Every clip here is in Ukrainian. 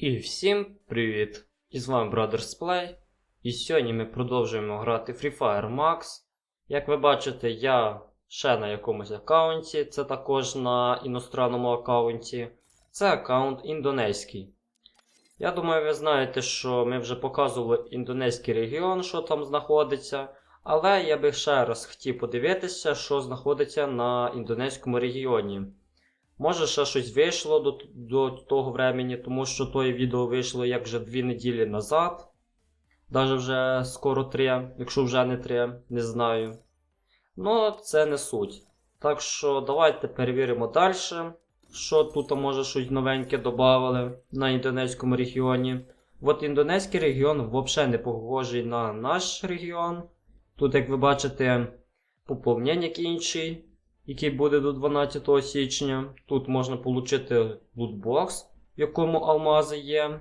І всім привіт! І з вами Brothers Play. І сьогодні ми продовжуємо грати Free Fire Max. Як ви бачите, я ще на якомусь аккаунті, це також на іностранному аккаунті. Це аккаунт індонезький. Я думаю, ви знаєте, що ми вже показували індонезький регіон, що там знаходиться. Але я би ще раз хотів подивитися, що знаходиться на індонезькому регіоні. Може, ще щось вийшло до, до того времени, тому що тоє відео вийшло як вже дві неділі назад. Даже вже скоро три, якщо вже не три, не знаю. Ну, це не суть. Так що давайте перевіримо далі, що тут може щось новеньке додали на індонезькому регіоні. От індонезький регіон взагалі не похожий на наш регіон. Тут, як ви бачите, поповнення інший який буде до 12 січня. Тут можна отримати лутбокс, в якому алмази є.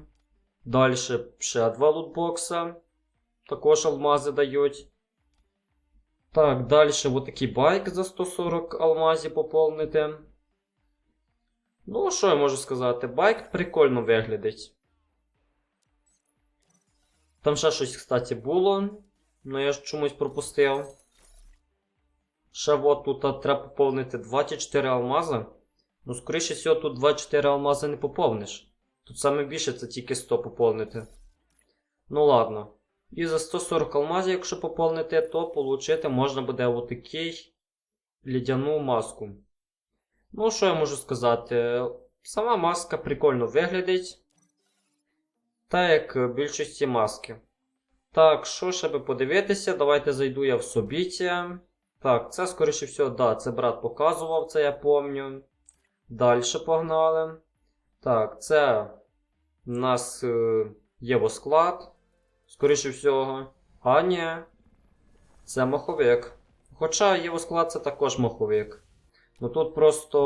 Далі ще два лутбокса. Також алмази дають. Так, далі отакий байк за 140 алмазів поповнити. Ну, що я можу сказати? Байк прикольно виглядить. Там ще щось, кстати, було. Ну я ж чомусь пропустив. Ще от тут треба поповнити 24 алмази. Ну, скоріше всього, тут 24 алмази не поповниш. Тут саме більше це тільки 100 поповнити. Ну ладно. І за 140 алмазів, якщо поповнити, то отримати можна буде отакий лідяну маску. Ну, що я можу сказати? Сама маска прикольно виглядить. Та як більшості маски. Так, що ще би подивитися, давайте зайду я в собіття. Так, це, скоріше всього, да, це брат показував, це я помню. Далі погнали. Так, це у нас е, Євосклад. Скоріше всього. А ні. Це маховик. Хоча Євосклад це також маховик. Ну тут просто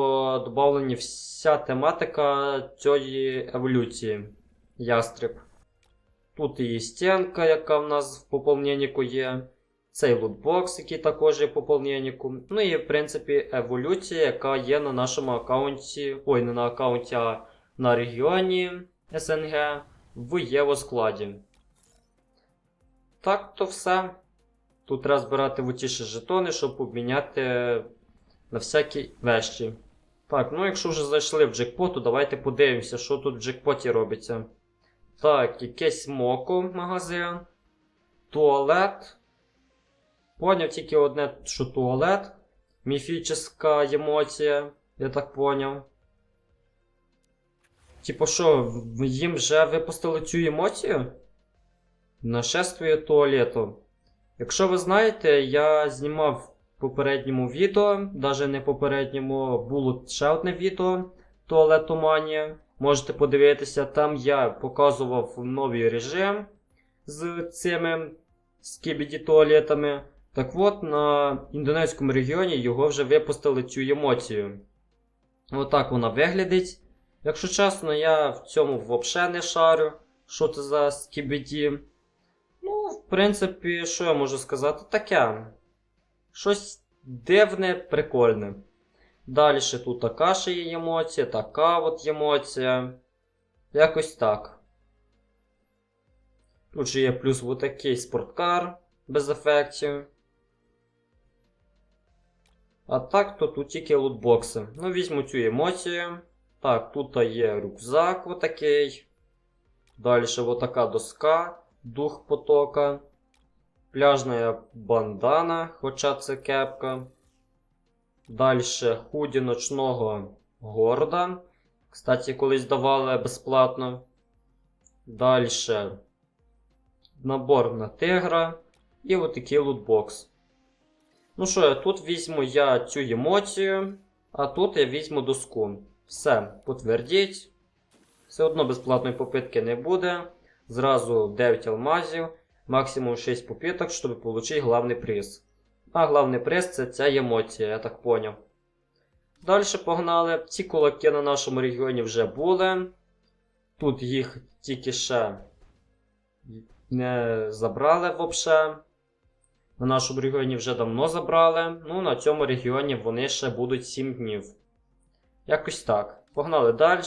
додавлені вся тематика цієї еволюції. Ястреб. Тут і стінка, яка в нас в поповненніку є. Цей лутбокс, який також є поповненнику. Ну і, в принципі, еволюція, яка є на нашому аккаунті. Ой, не на аккаунті, а на регіоні СНГ в Єво складі. Так то все. Тут треба збирати в жетони, щоб обміняти на всякі вещі. Так, ну якщо вже зайшли в джекпот, то давайте подивимося, що тут в джекпоті робиться. Так, якесь моко магазин. Туалет. Поняв тільки одне, що туалет. Міфічна емоція, я так поняв. Типу що, їм вже випустили цю емоцію? Нашествує туалету. Якщо ви знаєте, я знімав в попередньому відео, навіть не попередньому, було ще одне відео Туалетоманія. Можете подивитися, там я показував новий режим з цими скібіді туалетами. Так от, на індонезькому регіоні його вже випустили цю емоцію. Отак вона виглядить. Якщо чесно, я в цьому взагалі не шарю, що це за скібіді. Ну, в принципі, що я можу сказати, таке. Щось дивне, прикольне. Далі тут така ще є емоція, така от емоція. Якось так. Тут же є плюс отакий спорткар без ефектів. А так, то тут тільки лутбокси. Ну, візьму цю емоцію. Так, тут є рюкзак отакий. Далі отака доска, дух потока. Пляжна бандана, хоча це кепка. Далі худі ночного горда. Кстати, колись давали безплатно. Далі набор на тигра. І отакий лутбокс. Ну що, тут візьму я цю емоцію, а тут я візьму доску. Все, потвердіть. Все одно безплатної попитки не буде. Зразу 9 алмазів, максимум 6 попиток, щоб отримати главний приз. А главний приз це ця емоція, я так поняв. Далі погнали. Ці кулаки на нашому регіоні вже були. Тут їх тільки ще не забрали взагалі. На нашому регіоні вже давно забрали. Ну, на цьому регіоні вони ще будуть 7 днів. Якось так. Погнали далі.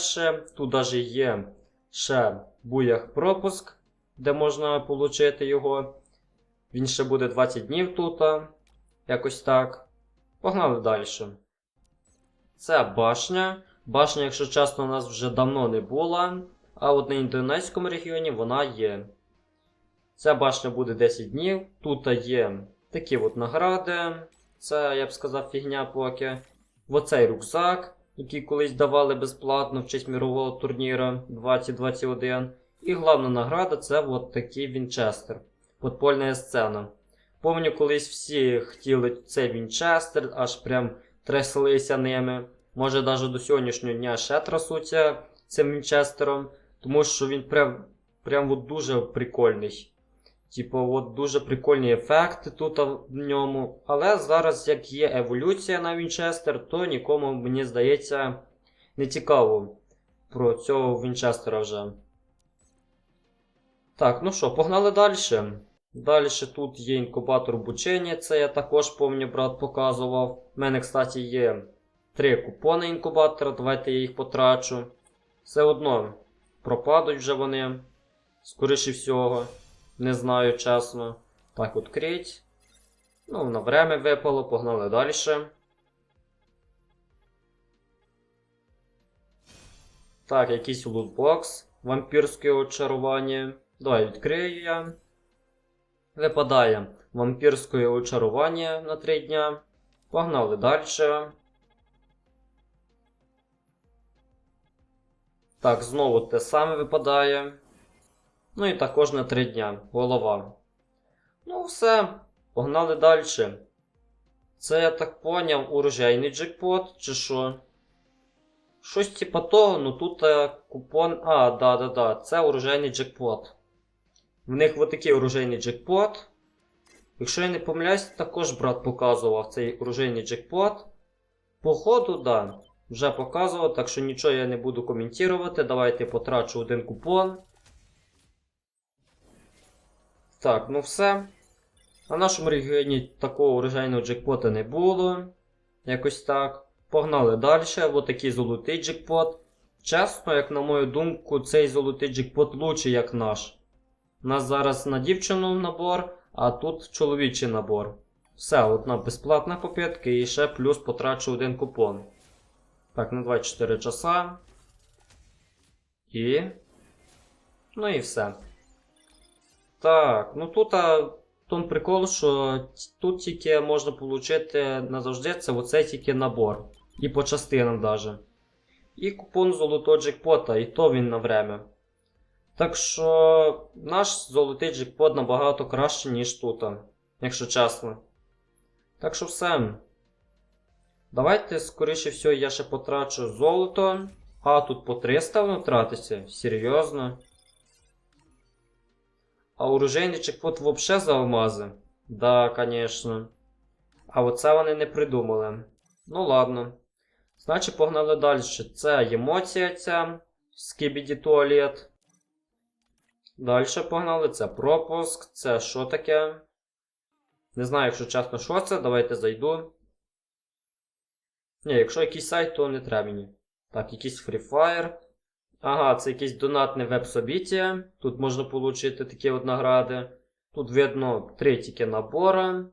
Тут навіть є ще буях пропуск, де можна отримати його. Він ще буде 20 днів тут. Якось так. Погнали далі. Це башня. Башня, якщо чесно, у нас вже давно не була, а от на індонезькому регіоні вона є. Ця башня буде 10 днів. Тут є такі от награди. Це, я б сказав, фігня поки. Оцей рюкзак, який колись давали безплатно в честь мірового турніру 2021. І головна награда це от такий Вінчестер. Подпольна сцена. Помню, колись всі хотіли цей Вінчестер, аж прям тряслися ними. Може, навіть до сьогоднішнього дня ще трасуться цим Вінчестером, тому що він прям, прям от дуже прикольний. Типу, от дуже прикольні ефекти тут в ньому. Але зараз, як є еволюція на Вінчестер, то нікому, мені здається, не цікаво про цього Вінчестера вже. Так, ну що, погнали далі. Далі тут є інкубатор обучення, це я також пам'ятаю, брат показував. У мене, кстати, є три купони інкубатора, давайте я їх потрачу. Все одно пропадуть вже вони. Скоріше всього. Не знаю чесно. Так, відкрить. Ну, на время випало, погнали далі. Так, якийсь лутбокс. Вампірське очарування. Давай відкрию я. Випадає вампірське очарування на 3 дня. Погнали далі. Так, знову те саме випадає. Ну і також на 3 дня. Голова. Ну, все, погнали далі. Це я так поняв, урожайний джекпот, чи що? Щось типа того, ну тут е, купон. А, да-да-да, це урожайний джекпот. В них отакий урожайний джекпот. Якщо я не помиляюсь, також брат показував цей урожайний джекпот. Походу, да. Вже показував, так що нічого я не буду коментувати. Давайте потрачу один купон. Так, ну все. На нашому регіоні такого урожайного джекпота не було. Якось так. Погнали далі. Ось такий золотий джекпот. Чесно, як на мою думку, цей золотий джекпот лучший, як наш. У нас зараз на дівчину набор, а тут чоловічий набор. Все, одна безплатна попитка і ще плюс потрачу один купон. Так, на 24 часа. І. Ну і все. Так, ну тут а, том прикол, що тут тільки можна отримати назавжди це оцей тільки набор. І по частинам даже. І купон золотого джекпота, і то він на время. Так що наш золотий джекпот набагато краще, ніж тут, якщо чесно. Так що все. Давайте, скоріше всього, я ще потрачу золото. А, тут по 300 воно тратиться? Серйозно? А оружейний чекпот вообще за алмази? Да, конечно. А оце вони не придумали. Ну ладно. Значить, погнали далі. Це емоція ця скібіді туалет. Далі погнали. Це пропуск. Це що таке? Не знаю, якщо чесно, що це. Давайте зайду. Ні, якщо якийсь сайт, то не треба мені. Так, якийсь Free Fire. Ага, це якесь донатне веб-собіття. Тут можна отримати такі от награди. Тут видно три тільки набори.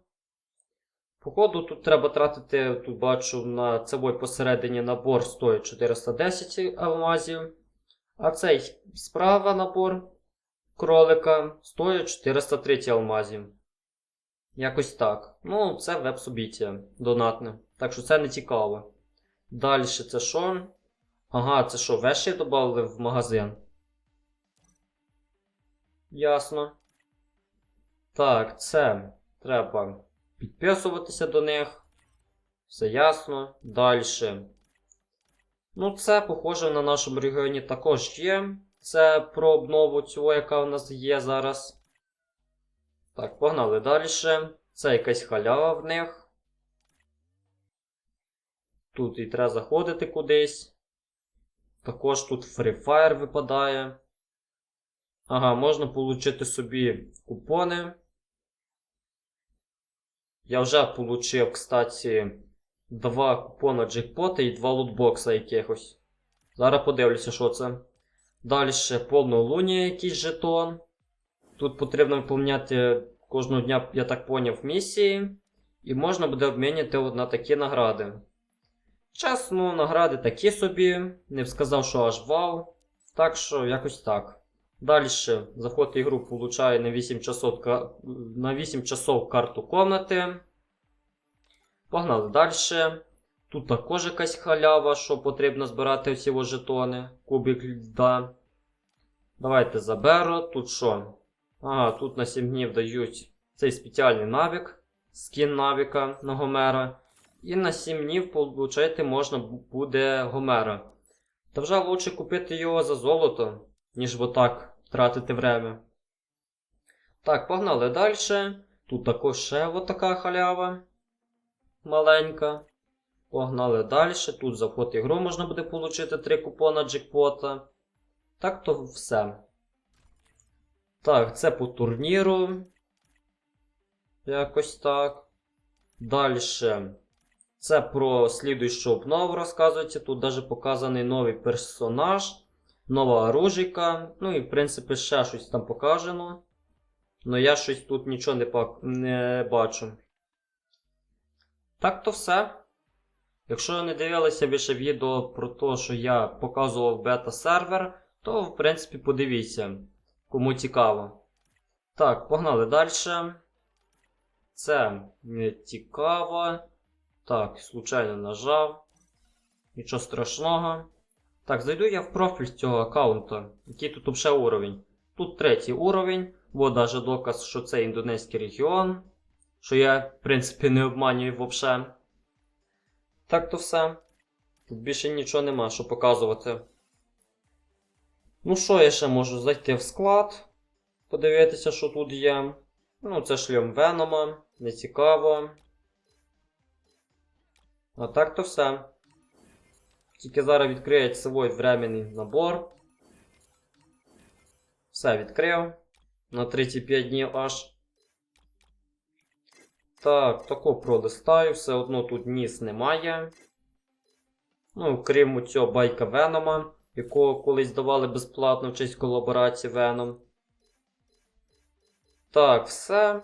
Походу, тут треба тратити, тут бачу, на цевой посередині набор стоїть 410 алмазів. А цей справа набор кролика стоїть 430 алмазів. Якось так. Ну, це веб-собіття донатне. Так що це не цікаво. Далі це що? Ага, це що, веші додали в магазин? Ясно. Так, це треба підписуватися до них. Все ясно. Далі. Ну, це, похоже, на нашому регіоні також є. Це про обнову цього, яка у нас є зараз. Так, погнали далі. Це якась халява в них. Тут і треба заходити кудись. Також тут Free Fire випадає. Ага, можна отримати собі купони. Я вже отримав, кстати, два купона джекпота і два лутбокса якихось. Зараз подивлюся, що це. Далі повнолуння якийсь жетон. Тут потрібно виповняти кожного дня, я так поняв, місії. І можна буде обміняти от на такі награди. Чесно, награди такі собі. Не б сказав, що аж вау. Так що якось так. Далі заход в ігру получає на 8 часов, на 8 часов карту комнати. Погнали далі. Тут також якась халява, що потрібно збирати всі жетони. Кубик льда. Давайте заберу. Тут що? Ага, тут на 7 днів дають цей спеціальний навік, скін навіка на Гомера. І на 7 днів получити можна буде Гомера. Та вже лучше купити його за золото, ніж отак тратити время. Так, погнали далі. Тут також ще отака халява. Маленька. Погнали далі. Тут за вход ігру можна буде отримати 3 купона джекпота. Так то все. Так, це по турніру. Якось так. Далі. Це про слідуючу обнову розказується. Тут навіть показаний новий персонаж, нова оружійка. Ну і в принципі ще щось там покажено. Но я щось тут нічого не, пак... не бачу. Так то все. Якщо не дивилися більше відео про те, що я показував бета-сервер, то в принципі подивіться, кому цікаво. Так, погнали далі. Це не цікаво. Так, случайно нажав. Нічого страшного. Так, зайду я в профіль цього аккаунта. Який тут взагалі уровень? Тут третій уровень. Вот даже доказ, що це індонезький регіон. Що я, в принципі, не обманюю взагалі. Так то все. Тут більше нічого нема, що показувати. Ну, що я ще можу зайти в склад, подивитися, що тут є. Ну, це шльом Венома, не цікаво. А так то все. Тільки зараз відкриється свій временний набор. Все відкрив. На 35 днів аж. Так, тако пролистаю, все одно тут ніс немає. Ну, крім цього байка Венома, якого колись давали безплатно в честь колаборації Venom. Так, все.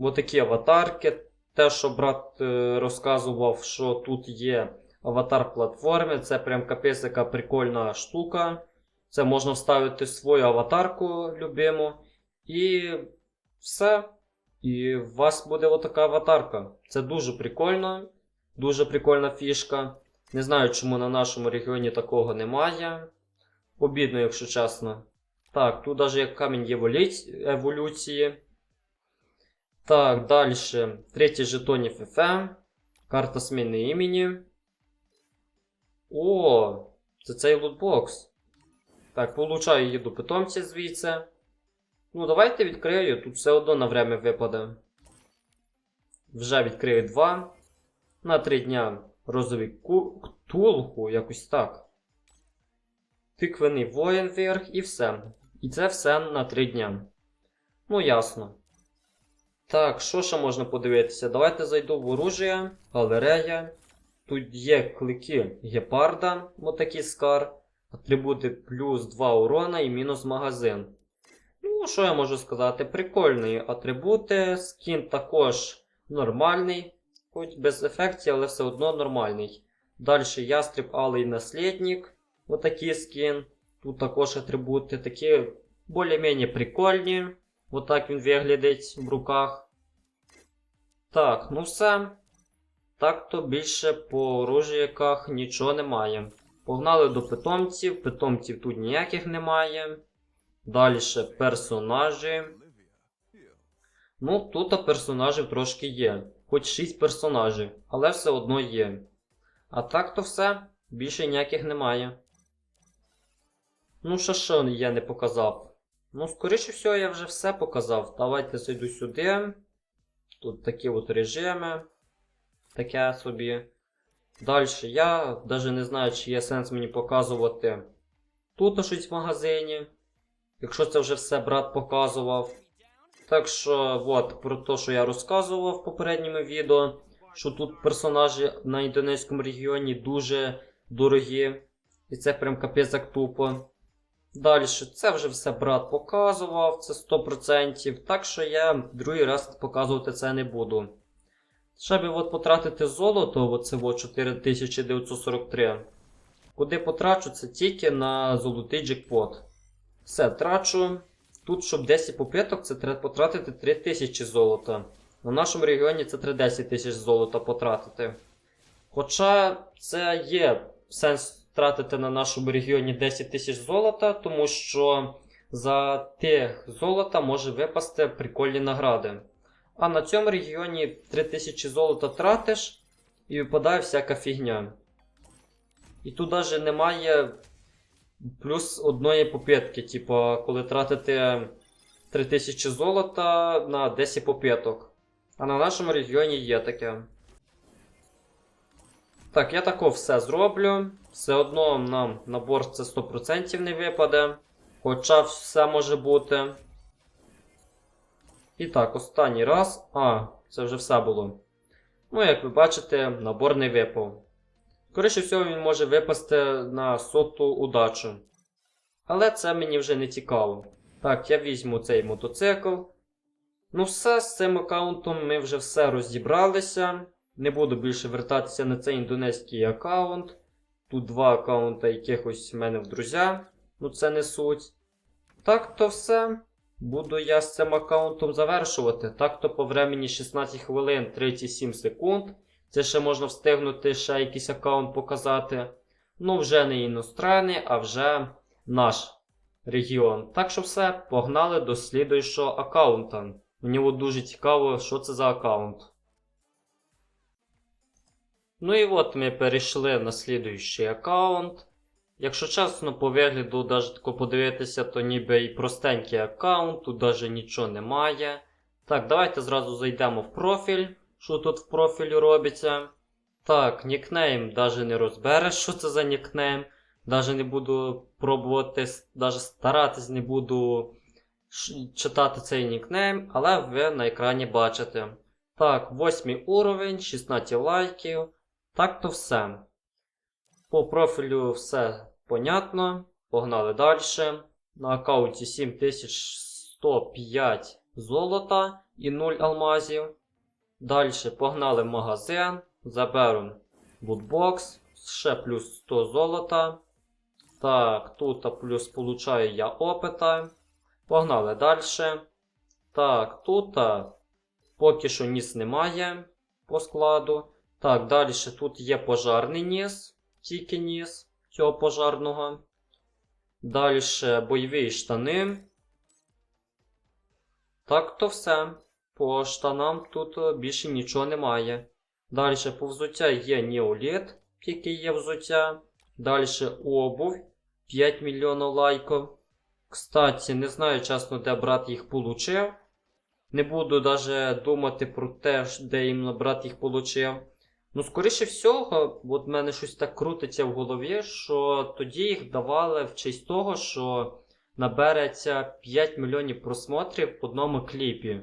Отакі аватарки. Те, що брат е, розказував, що тут є аватар платформи, це прям капець яка прикольна штука. Це можна вставити свою аватарку любиму. І все. І у вас буде отака аватарка. Це дуже прикольно. Дуже прикольна фішка. Не знаю, чому на нашому регіоні такого немає. Обідно, якщо чесно. Так, тут навіть як камінь еволюці- еволюції. Так, далі. Третій жетонів FM. Карта зміни імені. О, це цей лутбокс. Так, получаю їду питомця звідси. Ну, давайте відкрию, тут все одно на время випаде. Вже відкрию два. На три дня розовий ку... ктулху, якось так. Тиквений воїн вверх і все. І це все на три дня. Ну, ясно. Так, що ще можна подивитися? Давайте зайду в оружие, галерея. Тут є клики гепарда, отакий скар. Атрибути плюс 2 урона і мінус магазин. Ну, що я можу сказати? Прикольні атрибути. Скін також нормальний, хоч без ефектів, але все одно нормальний. Далі ястріб алий наслідник. Отакий скін. Тут також атрибути такі більш-менш прикольні. Отак він виглядить в руках. Так, ну все. Так то більше по оружіяках нічого немає. Погнали до питомців. Питомців тут ніяких немає. Далі персонажі. Ну, тут персонажів трошки є. Хоч 6 персонажів, але все одно є. А так то все. Більше ніяких немає. Ну, що що я не показав? Ну, скоріше всього, я вже все показав. Давайте зайду сюди. Тут такі от режими. Таке собі. Далі я навіть не знаю, чи є сенс мені показувати тут щось в магазині. Якщо це вже все брат показував. Так що, от, про те, що я розказував в попередньому відео, що тут персонажі на індонезькому регіоні дуже дорогі. І це прям капець як тупо. Далі, це вже все брат показував, це 100%. Так що я другий раз показувати це не буду. Щоб от потратити золото, оце от 4943. Куди потрачу, це тільки на золотий джекпот. Все, трачу. Тут, щоб 10 попиток, це треба потратити 3000 золота. На нашому регіоні це треба 10 тисяч золота потратити. Хоча це є сенс тратити на нашому регіоні 10 тисяч золота, тому що за тих золота може випасти прикольні награди. А на цьому регіоні 3000 золота тратиш і випадає всяка фігня. І тут навіть немає плюс одної попитки, типу, коли тратите 3000 золота на 10 попиток. А на нашому регіоні є таке. Так, я тако все зроблю. Все одно нам набор це 100% не випаде. Хоча все може бути. І так, останній раз. А, це вже все було. Ну, як ви бачите, набор не випав. Скоріше всього, він може випасти на соту удачу. Але це мені вже не цікаво. Так, я візьму цей мотоцикл. Ну, все, з цим аккаунтом ми вже все розібралися. Не буду більше вертатися на цей індонезький аккаунт. Тут два аккаунта якихось в мене в друзя. Ну це не суть. Так то все. Буду я з цим аккаунтом завершувати. Так то по времені 16 хвилин 37 секунд. Це ще можна встигнути ще якийсь аккаунт показати. Ну, вже не іностранний, а вже наш регіон. Так що все, погнали до слідуючого аккаунта. Мені дуже цікаво, що це за аккаунт. Ну і от ми перейшли на слідуючий аккаунт. Якщо чесно, по вигляду навіть тако подивитися, то ніби і простенький аккаунт, тут навіть нічого немає. Так, давайте зразу зайдемо в профіль, що тут в профілі робиться. Так, нікнейм навіть не розбереш, що це за нікнейм. Навіть не буду пробувати, навіть старатись не буду читати цей нікнейм, але ви на екрані бачите. Так, 8 уровень, 16 лайків. Так то все. По профілю все понятно. Погнали далі. На аккаунті 7105 золота і 0 алмазів. Далі погнали в магазин. Заберемо бутбокс. Ще плюс 100 золота. Так, тут плюс получаю я опита. Погнали далі. Так, тут поки що ніс немає по складу. Так, далі тут є пожарний ніс, тільки ніс цього пожарного. Далі бойові штани. Так, то все. По штанам тут е, більше нічого немає. Далі по взуття є неоліт, тільки є взуття. Далі обув 5 мільйонів лайків. Кстати, не знаю чесно, де брат їх получив. Не буду навіть думати про те, де іменно брат їх получив. Ну, скоріше всього, от в мене щось так крутиться в голові, що тоді їх давали в честь того, що набереться 5 мільйонів просмотрів в одному кліпі.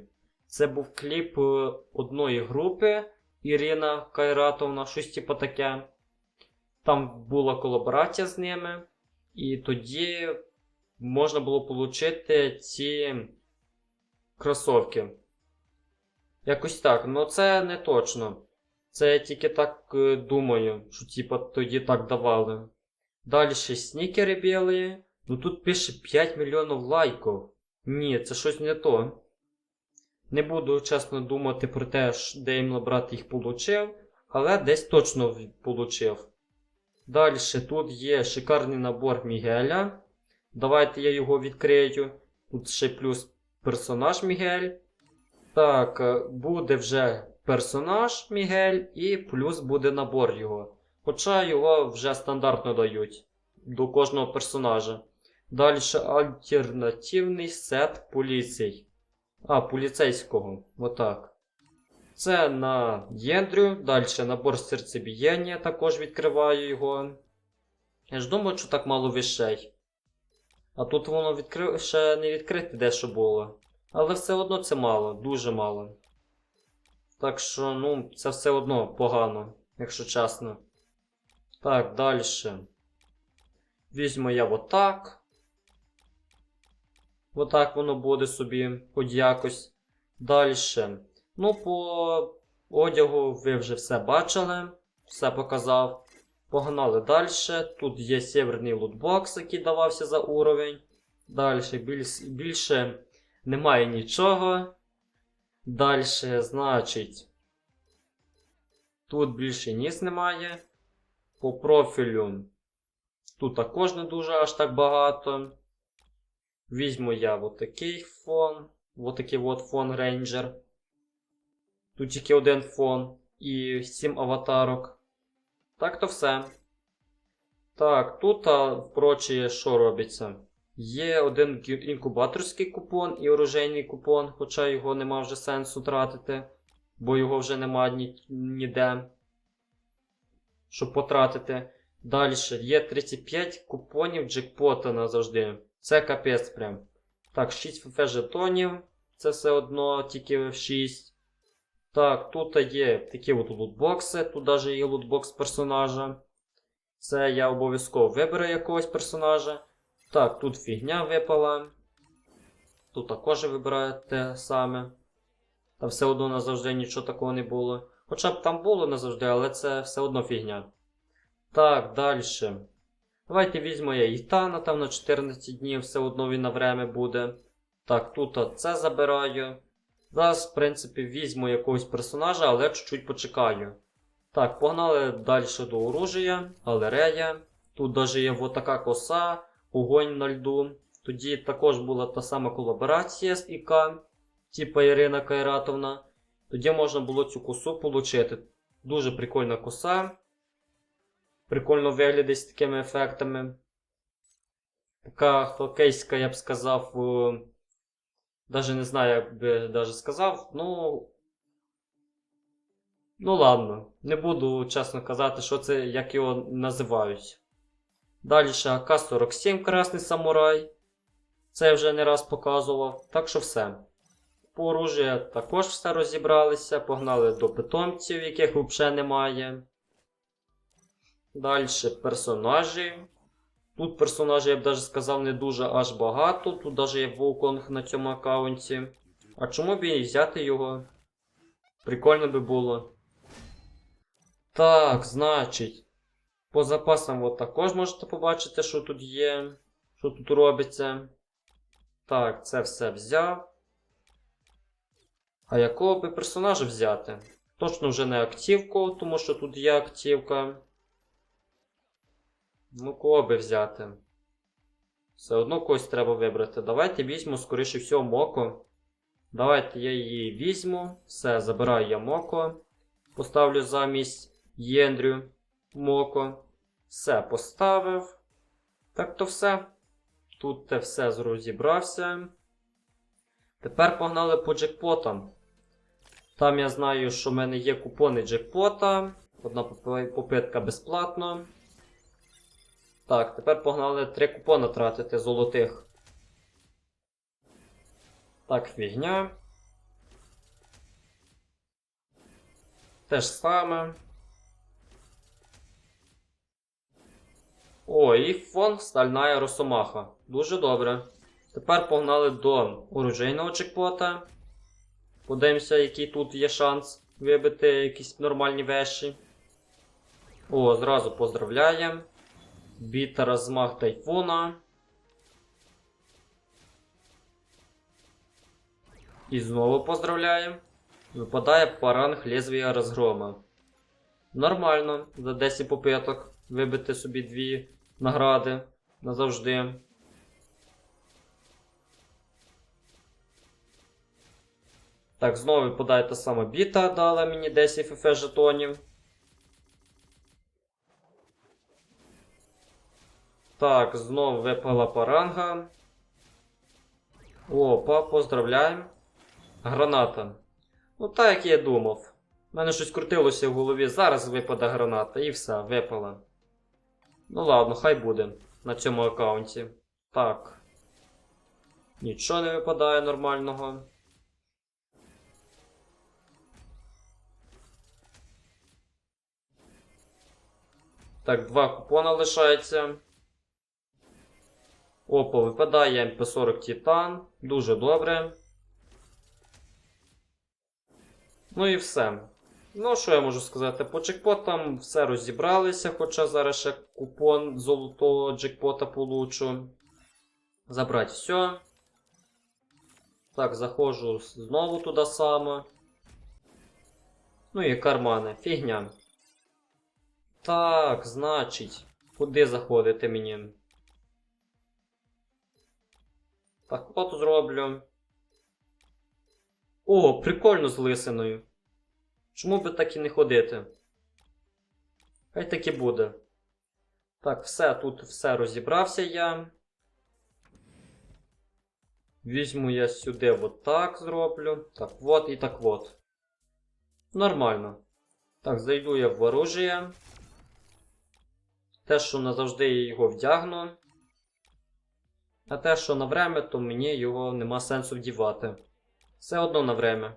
Це був кліп е, одної групи Ірина Кайратовна, щось типу таке. Там була колаборація з ними, і тоді можна було отримати ці кросовки. Якось так, ну це не точно. Це я тільки так е, думаю, що типа тоді так давали. Далі снікери білі. Ну тут пише 5 мільйонів лайків. Ні, це щось не то. Не буду чесно думати про те, де іменно брат їх получив, але десь точно получив. Далі тут є шикарний набор Мігеля. Давайте я його відкрию. Тут ще плюс персонаж Мігель. Так, е, буде вже персонаж Мігель і плюс буде набор його. Хоча його вже стандартно дають до кожного персонажа. Далі альтернативний сет поліцій. А, поліцейського. Отак. Це на Єндрю. Далі набор серцебієння, також відкриваю його. Я ж думаю, що так мало вещей. А тут воно відкри... ще не відкрите дещо було. Але все одно це мало, дуже мало. Так що, ну, це все одно погано, якщо чесно. Так, далі. Візьму я отак. Отак воно буде собі, хоч якось. Далі. Ну, по одягу ви вже все бачили, все показав. Погнали далі. Тут є северний лутбокс, який давався за уровень. Далі більш, більше немає нічого. Далі, значить, тут більше ніс немає. По профілю тут також не дуже аж так багато. Візьму я отакий фон. Отакий от фон Ranger. Тут тільки один фон і 7 аватарок. Так то все. Так, тут, а, впроче, що робиться? Є один інкубаторський купон і оружейний купон, хоча його нема вже сенсу тратити, бо його вже нема ні, ніде, щоб потратити. Далі є 35 купонів джекпота назавжди. Це капець прям. Так, 6 ФФ жетонів. Це все одно, тільки 6. Так, тут є такі от лутбокси. Тут навіть є лутбокс персонажа. Це я обов'язково виберу якогось персонажа. Так, тут фігня випала. Тут також вибираю те саме. Та все одно назавжди нічого такого не було. Хоча б там було назавжди, але це все одно фігня. Так, далі. Давайте візьмемо я Ітана там на 14 днів, все одно він на время буде. Так, тут це забираю. Зараз, в принципі, візьму якогось персонажа, але чуть-чуть почекаю. Так, погнали далі до оружия, галерея. Тут навіть є вот така коса, огонь на льду. Тоді також була та сама колаборація з ІК, типа Ірина Кайратовна. Тоді можна було цю косу отримати. Дуже прикольна коса. Прикольно виглядає з такими ефектами. Така хокейська, я б сказав. е, Даже не знаю, як би даже сказав. Ну. Ну ладно. Не буду чесно казати, що це, як його називають. Далі АК-47 Красний Самурай. Це вже не раз показував. Так що все. По оружія також все розібралися. Погнали до питомців, яких взагалі немає. Далі персонажі. Тут персонажів, я б навіть сказав, не дуже аж багато. Тут навіть є Вулконг на цьому аккаунті. А чому б і взяти його? Прикольно би було. Так, значить. По запасам от також можете побачити, що тут є. Що тут робиться. Так, це все взяв. А якого би персонажа взяти? Точно вже не активку, тому що тут є активка. Ну, кого би взяти? Все одно когось треба вибрати. Давайте візьму, скоріше всього, Моко. Давайте я її візьму. Все, забираю я Моко. Поставлю замість Єндрю Моко. Все, поставив. Так то все. Тут те все розібрався. Тепер погнали по джекпотам. Там я знаю, що в мене є купони джекпота. Одна попитка безплатно. Так, тепер погнали три купони тратити золотих. Так, фігня. Те ж саме. О, і фон стальна росомаха. Дуже добре. Тепер погнали до оружейного чекпота. Подивимося, який тут є шанс вибити якісь нормальні вещі. О, зразу поздравляємо. Біта розмах тайфуна. І знову поздравляємо. Випадає паранг лезвія розгрома. Нормально, за 10 попиток вибити собі дві награди назавжди. Так, знову випадає та сама біта, дала мені 10 ФФ жетонів. Так, знову випала паранга. Опа, поздравляємо. Граната. Ну так як я думав. У мене щось крутилося в голові. Зараз випаде граната і все, випала. Ну ладно, хай буде на цьому аккаунті. Так. Нічого не випадає нормального. Так, два купона лишається. Опа, випадає МП40 Титан. Дуже добре. Ну і все. Ну, що я можу сказати? По джекпотам все розібралися, хоча зараз ще купон золотого джекпота получу. Забрати все. Так, заходжу знову туди само. Ну і кармани. Фігня. Так, значить, куди заходити мені? Так, от зроблю. О, прикольно з лисиною. Чому би так і не ходити? Хай так і буде. Так, все, тут все розібрався я. Візьму я сюди от так зроблю. Так, от і так от. Нормально. Так, зайду я в оружие. Те, що назавжди я його вдягну. А те, що на время, то мені його нема сенсу вдівати. Все одно на время.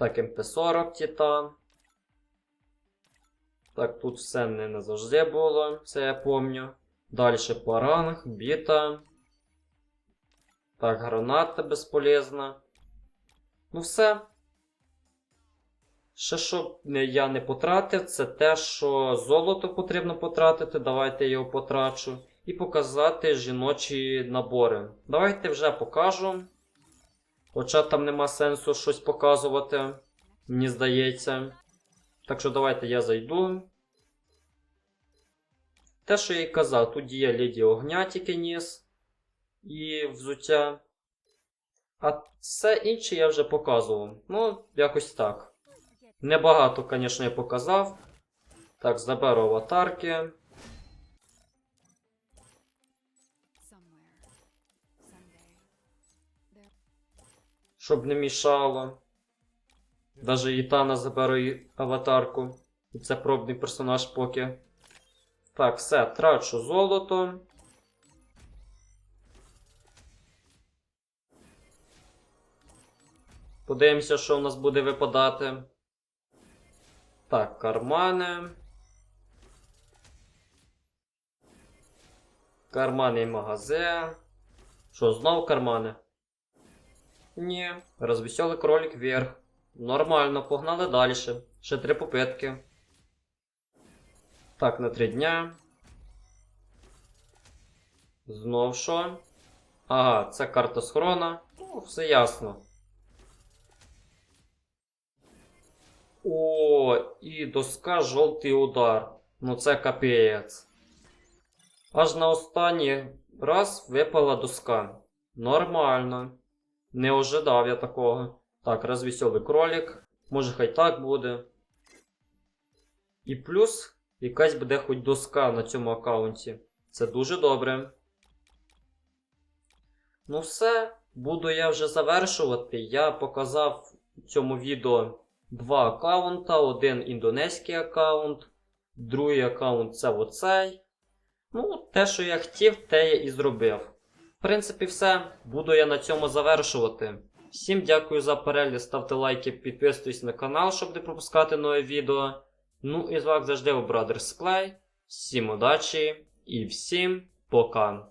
Так, МП40 Титан. Так, тут все не назавжди було, це я помню. Далі паранг, біта. Так, граната безполезна. Ну все. Ще що я не потратив, це те, що золото потрібно потратити. Давайте його потрачу. І показати жіночі набори. Давайте вже покажу. Хоча там нема сенсу щось показувати, мені здається. Так що давайте я зайду. Те, що я й казав, тут є леді огня тільки ніс і взуття. А все інше я вже показував. Ну, якось так. Небагато, звісно, я показав. Так, заберу аватарки. Щоб не мішало. Даже Ітана заберу аватарку. І це пробний персонаж поки. Так, все, трачу золото. Подивимося, що в нас буде випадати. Так, кармани. Кармани і магазин. Що, знов кармани? Ні, розвеселий кролик вверх. Нормально, погнали далі. Ще три попитки. Так, на три дня. Знов що? Ага, це карта схрона. Ну, все ясно. О, і доска жовтий удар. Ну це капець. Аж на останній раз випала доска. Нормально. Не ожидав я такого. Так, розвеселий кролик. Може хай так буде. І плюс якась буде хоч доска на цьому аккаунті. Це дуже добре. Ну все, буду я вже завершувати. Я показав в цьому відео два аккаунта. Один індонезький аккаунт, другий аккаунт це оцей. Ну, те, що я хотів, те я і зробив. В принципі, все. Буду я на цьому завершувати. Всім дякую за перегляд, ставте лайки, підписуйтесь на канал, щоб не пропускати нові відео. Ну і з вами завжди Brothers Play. Всім удачі і всім пока.